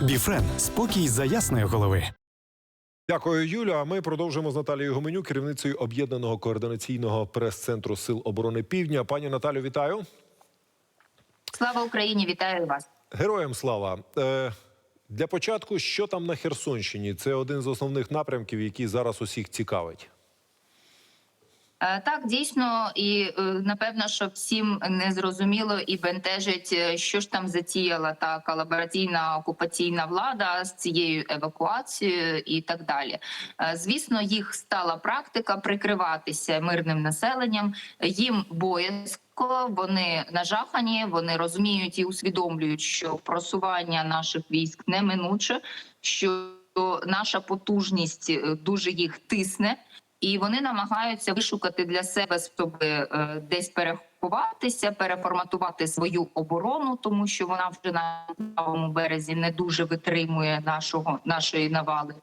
Біфрен спокій за ясної голови. Дякую, Юля. А ми продовжуємо з Наталією Гоменю, керівницею об'єднаного координаційного прес-центру Сил оборони Півдня. Пані Наталю, вітаю. Слава Україні! Вітаю вас. Героям слава. Е, для початку, що там на Херсонщині? Це один з основних напрямків, який зараз усіх цікавить. Е, Так, дійсно, і е, напевно, що всім не зрозуміло і бентежить, е, що ж там затіяла та колабораційна окупаційна влада з цією евакуацією і так далі. Звісно, їх стала практика прикриватися мирним населенням. Їм боязко, вони нажахані, вони розуміють і усвідомлюють, що просування наших військ неминуче, що наша потужність дуже їх тисне. І вони намагаються вишукати для себе способи е, десь переховатися, переформатувати свою оборону, тому що вона вже на правому березі не дуже витримує нашого нашої навали.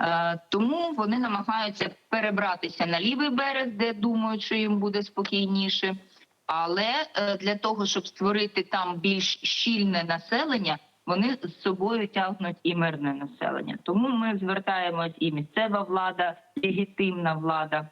Е, тому вони намагаються перебратися на лівий берег, де думають, що їм буде спокійніше. Але е, для того, щоб створити там більш щільне населення, вони з собою тягнуть і мирне населення. Тому ми звертаємось, і місцева влада, легітимна влада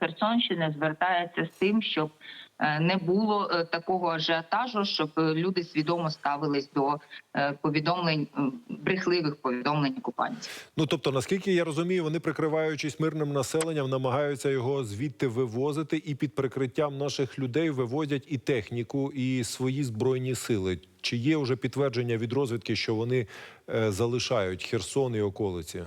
Херсонщини звертається з тим, щоб е, не було е, такого ажіотажу, щоб е, люди свідомо ставились до е, повідомлень е, брехливих повідомлень окупантів. Ну тобто, наскільки я розумію, вони прикриваючись мирним населенням, намагаються його звідти вивозити, і під прикриттям наших людей вивозять і техніку, і свої збройні сили. Чи є вже підтвердження від розвідки, що вони е, залишають Херсон і околиці?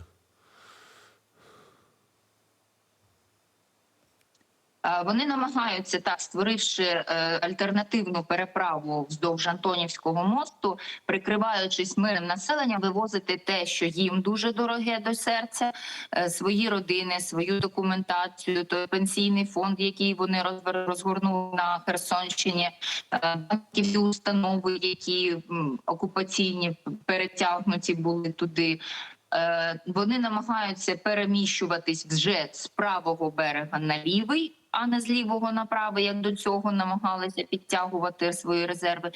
Вони намагаються так, створивши е, альтернативну переправу вздовж Антонівського мосту, прикриваючись мирним населенням, вивозити те, що їм дуже дороге до серця, е, свої родини, свою документацію, той пенсійний фонд, який вони розгорнули на Херсонщині, е, банківські установи, які окупаційні перетягнуті були туди. Е, Вони намагаються переміщуватись вже з правого берега на лівий, а не з лівого на правий, як до цього намагалися підтягувати свої резерви.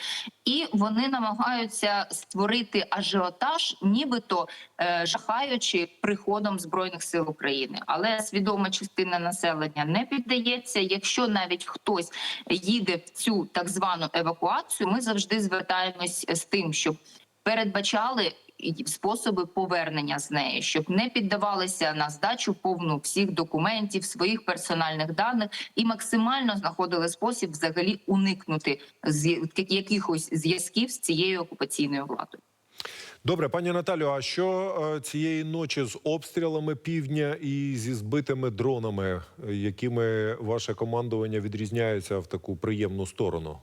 І вони намагаються створити ажіотаж, нібито е, жахаючи приходом збройних сил України. Але свідома частина населення не піддається. Якщо навіть хтось їде в цю так звану евакуацію, ми завжди звертаємось з тим, щоб передбачали способи повернення з неї, щоб не піддавалися на здачу повну всіх документів, своїх персональних даних і максимально знаходили спосіб взагалі уникнути з якихось зв'язків з цією окупаційною владою. Добре, пані Наталю, а що е, цієї ночі з обстрілами півдня і зі збитими дронами, е, якими ваше командування відрізняється в таку приємну сторону?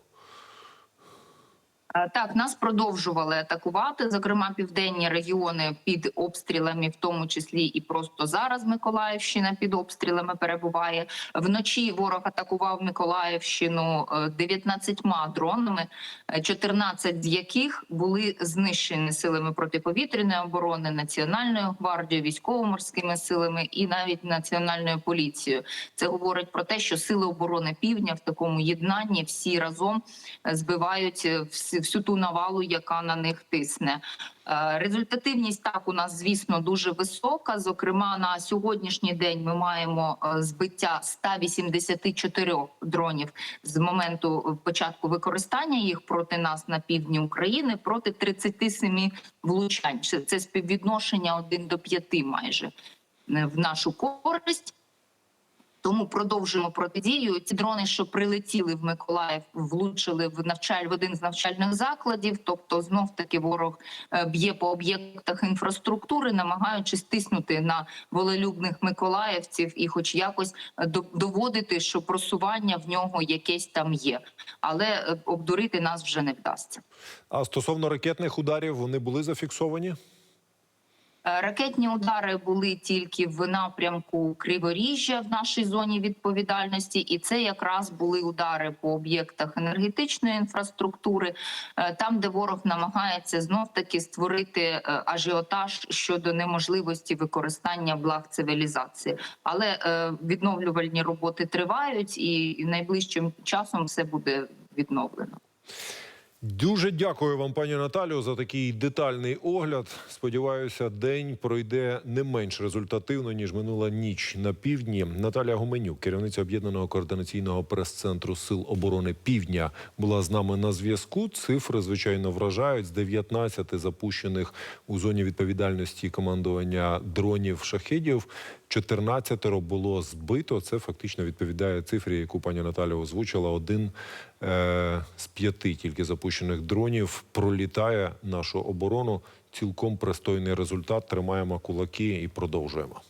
Е, Так, нас продовжували атакувати, зокрема південні регіони під обстрілами, в тому числі і просто зараз Миколаївщина під обстрілами перебуває. Вночі ворог атакував Миколаївщину е, 19 дронами, е, 14 з яких були знищені силами протиповітряної оборони, національною гвардією, військово-морськими силами і навіть національною поліцією. Це говорить про те, що сили оборони півдня в такому єднанні всі разом е, збивають е, всі- всю ту навалу, яка на них тисне. Е, Результативність так у нас, звісно, дуже висока. Зокрема, на сьогоднішній день ми маємо е, збиття 184 дронів з моменту початку використання їх проти нас на півдні України проти 37 влучань. Це- Це співвідношення 1 до 5 майже е, в нашу користь. Тому продовжуємо протидію. Ці дрони, що прилетіли в Миколаїв, влучили в навчаль в один з навчальних закладів. Тобто, знов таки ворог е, б'є по об'єктах інфраструктури, намагаючись тиснути на волелюбних миколаївців і, хоч якось е, доводити, що просування в нього якесь там є, але е, обдурити нас вже не вдасться. А стосовно ракетних ударів, вони були зафіксовані? Е, Ракетні удари були тільки в напрямку Криворіжжя в нашій зоні відповідальності, і це якраз були удари по об'єктах енергетичної інфраструктури, е, там, де ворог намагається знов таки створити е, ажіотаж щодо неможливості використання благ цивілізації. Але відновлювальні роботи тривають, і найближчим часом все буде відновлено. Дуже дякую вам, пані Наталію, за такий детальний огляд. Сподіваюся, день пройде не менш результативно ніж минула ніч на півдні. Наталія Гуменюк, керівниця об'єднаного координаційного прес-центру Сил оборони Півдня, була з нами на зв'язку. Цифри звичайно вражають з 19 запущених у зоні відповідальності командування дронів шахедів. 14 було збито. Це фактично відповідає цифрі, яку пані Наталя озвучила. Один е, з п'яти тільки запущених дронів пролітає нашу оборону. Цілком пристойний результат. Тримаємо кулаки і продовжуємо.